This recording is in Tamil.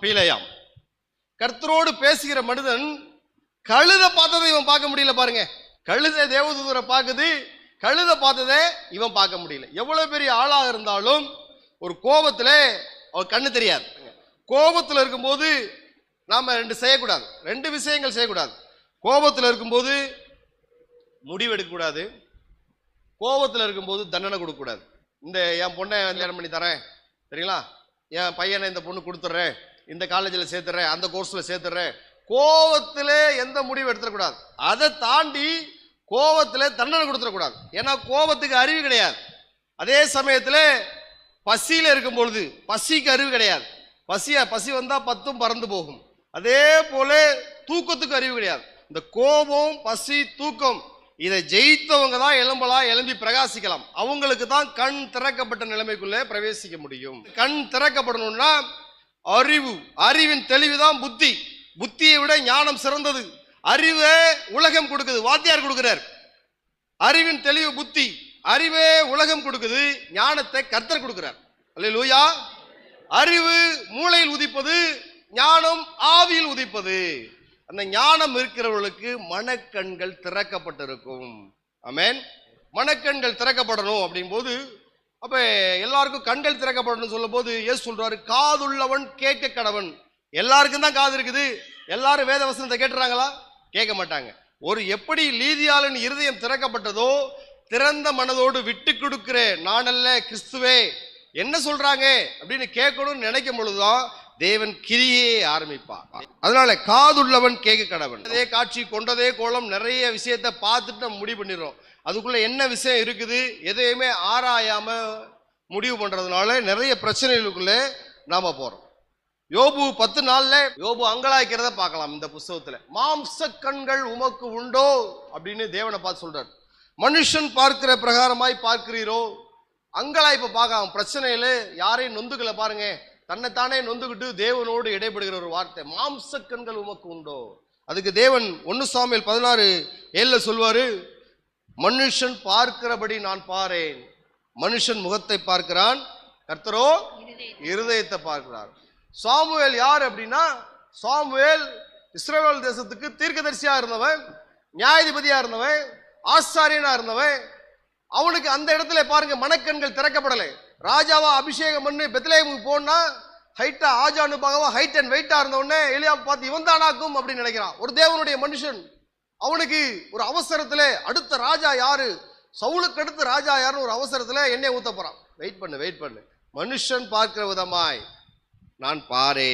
பீலையாம். கர்த்தரோடு பேசுகிற மனிதன் கழுத பார்த்ததை இவன் பார்க்க முடியல பாருங்க. கழுத தேவதூதரை பார்க்குது கழுத பார்த்ததை இவன் பார்க்க முடியல. எவ்வளவு பெரிய ஆளாக இருந்தாலும் ஒரு கோபத்துல அவர் கண்ணு தெரியாது. கோபத்தில் இருக்கும்போது நாம் ரெண்டு செய்யக்கூடாது. ரெண்டு விஷயங்கள் செய்யக்கூடாது. கோபத்தில் இருக்கும்போது முடிவெடுக்கக்கூடாது கோபத்தில் இருக்கும்போது தண்டனை கொடுக்கக்கூடாது. இந்த என் பொண்ணை கல்யாணம் பண்ணி தரேன். சரிங்களா? என் பையனை இந்த பொண்ணு கொடுத்துட்றேன். இந்த காலேஜில் சேர்த்துறேன் அந்த கோர்ஸில் சேர்த்துறேன். கோவத்திலே எந்த முடிவு எடுத்துடக்கூடாது. அதை தாண்டி கோவத்தில் தண்டனை கொடுத்துடக்கூடாது. ஏன்னா கோபத்துக்கு அறிவு கிடையாது. அதே சமயத்தில் பசியில் இருக்கும் பொழுது பசிக்கு அறிவு கிடையாது. பசியா பசி வந்தால் பத்தும் பறந்து போகும். அதே போல தூக்கத்துக்கு அறிவு கிடையாது. இந்த கோபம் பசி தூக்கம் இதை ஜெயித்தவங்க தான் எலும்பலா எலும்பி பிரகாசிக்கலாம். அவங்களுக்கு தான் கண் திறக்கப்பட்ட நிலைமைக்குள்ளே பிரவேசிக்க முடியும். கண் திறக்கப்படணும்னா அறிவு அறிவின் தெளிவுதான் புத்தி. புத்தியை விட ஞானம் சிறந்தது. அறிவே உலகம் கொடுக்குது. வாத்தியார் கொடுக்கிறார். அறிவின் தெளிவு புத்தி. அறிவே உலகம் கொடுக்குது. ஞானத்தை கர்த்தர் கொடுக்கிறார். அல்லேலூயா. அறிவு மூளையில் உதிப்பது ஞானம் ஆவியில் உதிப்பது. அந்த ஞானம் இருக்கிறவர்களுக்கு மனக்கண்கள் திறக்கப்பட்டிருக்கும். ஆமென். மனக்கண்கள் திறக்கப்படணும் அப்படிங்கும்போது அப்ப எல்லாருக்கும் கண்கள் திறக்கப்படணும் சொல்லும் போது ஏசு சொல்றாரு காதுள்ளவன் கேட்க கடவன். எல்லாருக்கும் தான் காது இருக்குது. எல்லாரும் வேத வசனத்தை கேட்டுறாங்களா? கேட்க மாட்டாங்க. ஒரு எப்படி லீதியாளன் இருதயம் திறக்கப்பட்டதோ திறந்த மனதோடு விட்டு கொடுக்கிற நானல்ல கிறிஸ்துவே என்ன சொல்றாங்க? அப்படின்னு கேட்கணும்னு நினைக்கும் பொழுதுதான் தேவன் கிரியே ஆரம்பிப்பார். அதனால காதுள்ளவன் கேட்க கடவன். அதே காட்சி கொண்டதே கோலம் நிறைய விஷயத்த பார்த்துட்டு நம்ம முடிவு பண்ணிடுறோம். அதுக்குள்ள என்ன விஷயம் இருக்குது? எதையுமே ஆராயாம முடிவு பண்றதுனால நிறைய பிரச்சனைகளுக்குள்ளே நாம போறோம். யோபு பத்து நாள்ல யோபு அங்கலாய்க்கிறத பார்க்கலாம் இந்த புஸ்தகத்துல. மாம்ச கண்கள் உமக்கு உண்டோ? அப்படின்னு தேவனை பார்த்து சொல்றாரு. மனுஷன் பார்க்கிற பிரகாரமாய் பார்க்கிறீரோ? அங்கலாய்ப்பை பார்க்காம பிரச்சனையில யாரையும் நொந்துக்கல பாருங்க. தன்னைத்தானே நொந்துக்கிட்டு தேவனோடு இடைப்படுகிற ஒரு வார்த்தை. மாம்ச கண்கள் உமக்கு உண்டோ? அதுக்கு தேவன் ஒன்னு சாமியில் பதினாறு ஏழில் சொல்வாரு மனுஷன் பார்க்கிறபடி நான் பாரேன். மனுஷன் முகத்தை பார்க்கிறான். கர்த்தரோ இருதயத்தை பார்க்கிறார். சாமுவேல் யார் அப்படின்னா சாமுவேல் இஸ்ரவேல் தேசத்துக்கு தீர்க்கதரிசியா இருந்தவன் நியாயாதிபதியா இருந்தவன் ஆசாரியனா இருந்தவன். அவனுக்கு அந்த இடத்துல பாருங்க மனக்கண்கள் திறக்கப்படலை. ராஜாவா அபிஷேகம் பண்ணி பெத்லேமுக்கு போனா ஹைட்டா ஆஜானு பகவா ஹைட் அண்ட் வெயிட்டா இருந்த உடனே எலியா பார்த்து இவன் தானாக்கும் அப்படின்னு நினைக்கிறான். ஒரு தேவனுடைய மனுஷன். அவனுக்கு ஒரு அவசரத்தில் அடுத்த ராஜா யாரு? சவுலுக்கு அடுத்த ராஜா யாருன்னு ஒரு அவசரத்தில் எண்ணெய் ஊத்த போறான். வெயிட் பண்ணு வெயிட் பண்ணு. மனுஷன் பார்க்கிற விதமாய் நான் பாரே